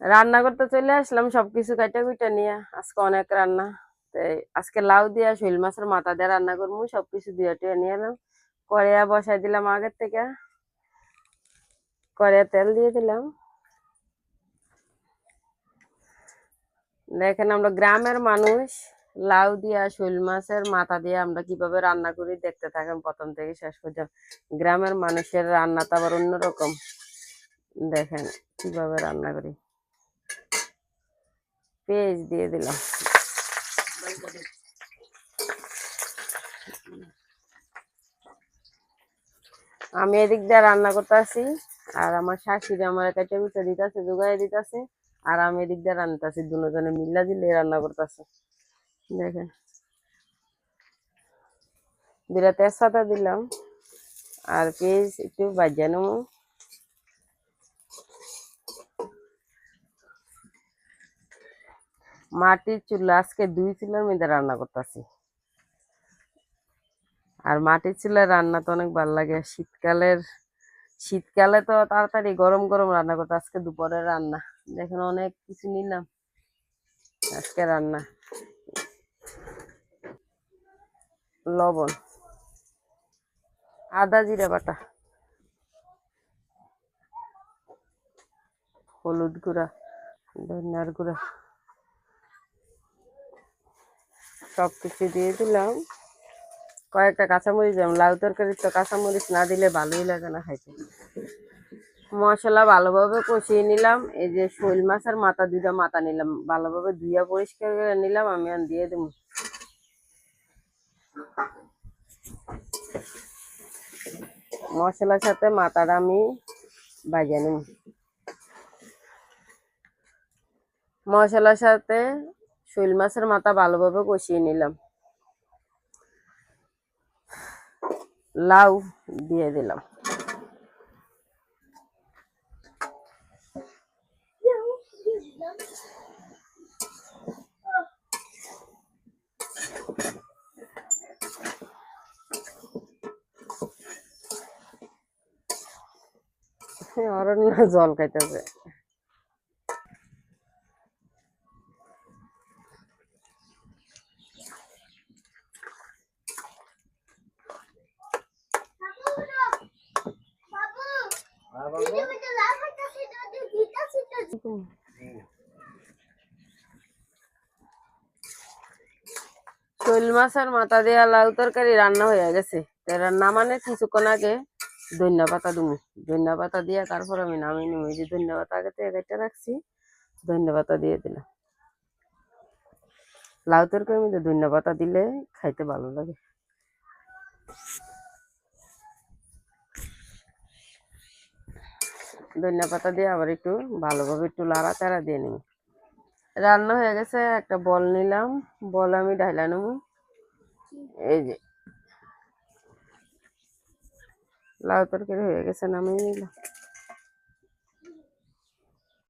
রান্না করতে চলে আসলাম, সবকিছু কাটা কুইটা নিয়ে। আজকে অনেক রান্না। আজকে লাউ দিয়া, শৈল মাছের মাথা দিয়ে রান্না করব সবকিছু দিয়ে টুয়ে নিয়ে এলাম। কড়াইয়া বসাই দিলাম আগের থেকে। কড়াইয়া তেল দিয়ে দিলাম। দেখেন আমরা গ্রামের মানুষ, লাউ দিয়া, শৈল মাছের মাথা দিয়ে আমরা কীভাবে রান্না করি দেখতে থাকেন প্রথম থেকে শেষ পর্যন্ত। গ্রামের মানুষের রান্না তো আবার অন্যরকম। দেখেন কীভাবে রান্না করি। পেঁয়াজ দিয়ে দিলাম। আমি এদিক দিয়ে রান্না করতেছি, আর আমার শাশুড়ি আমার কাছে উঠে দিতেছে জোগাই দিতেছে, আর আমি এদিক দিয়ে রান্নাতেছি, দুজনে মিল্লা দিলে রান্না করতেছে। দেখেন। দুটা তেজপাতা দিলাম, আর পেঁয়াজ একটু বাজিয়ে নেব। মাটির চুলা, আজকে দুই চুলার মধ্যে রান্না করতেছি। আর মাটির চুলায় রান্না তো অনেক ভালো লাগে। শীতকালের, শীতকালে তো তাড়াতাড়ি গরম গরম রান্না করতে আজকে দুপুরে রান্না। দেখেন অনেক কিছু নিলাম। আজকে রান্না। লবণ। আদা জিরা বাটা। হলুদ গুঁড়া, ধনিয়ার গুঁড়া। সব কিছু দিয়ে দিলাম। কয়েকটা কাঁচামরিচ দিলাম লাউ তরকারি তো কাঁচামরিচ না দিলে ভালোই লাগে না খাইতে। মশলা ভালোভাবে কষিয়ে নিলাম। এই যে শৈল মাছের মাথা, দুইটা মাথা নিলাম। ভালোভাবে ধুইয়া পরিষ্কার করে নিলাম। আমি আর দিয়ে দেবো। মশলার সাথে মাথাটা আমি বাজিয়ে নেব। মশলার সাথে শৈল মাছের মাথা ভালোভাবে কষিয়ে নিলাম। লাউ দিয়ে দিলাম। অরণ্য জল খাইতেছে। শৈল মাছের মাথা দেওয়া লাউ তরকারি রান্না হয়ে গেছে। রান্না মানে কিছুক্ষণ আগে ধনিয়া পাতা দুমু। ধনিয়া পাতা দিয়ে তারপর আমি নামিয়ে নিবো যে ধনিয়া পাতা আগে থেকে কেটে রাখছি ধনিয়া পাতা দিয়ে দিলাম। লাউ তরকারির মধ্যে ধনিয়া পাতা দিলে খাইতে ভালো লাগে। ধনিয়া পাতা দিয়ে আবার একটু ভালোভাবে একটু লাড়া লাড়াচাড়া দিয়ে নিব। রান্না হয়ে গেছে, একটা বল নিলাম, বল আমি ঢাইলা নেব। এই যে, লাউ তরকারি হয়ে গেছে, নামিয়ে নিলাম।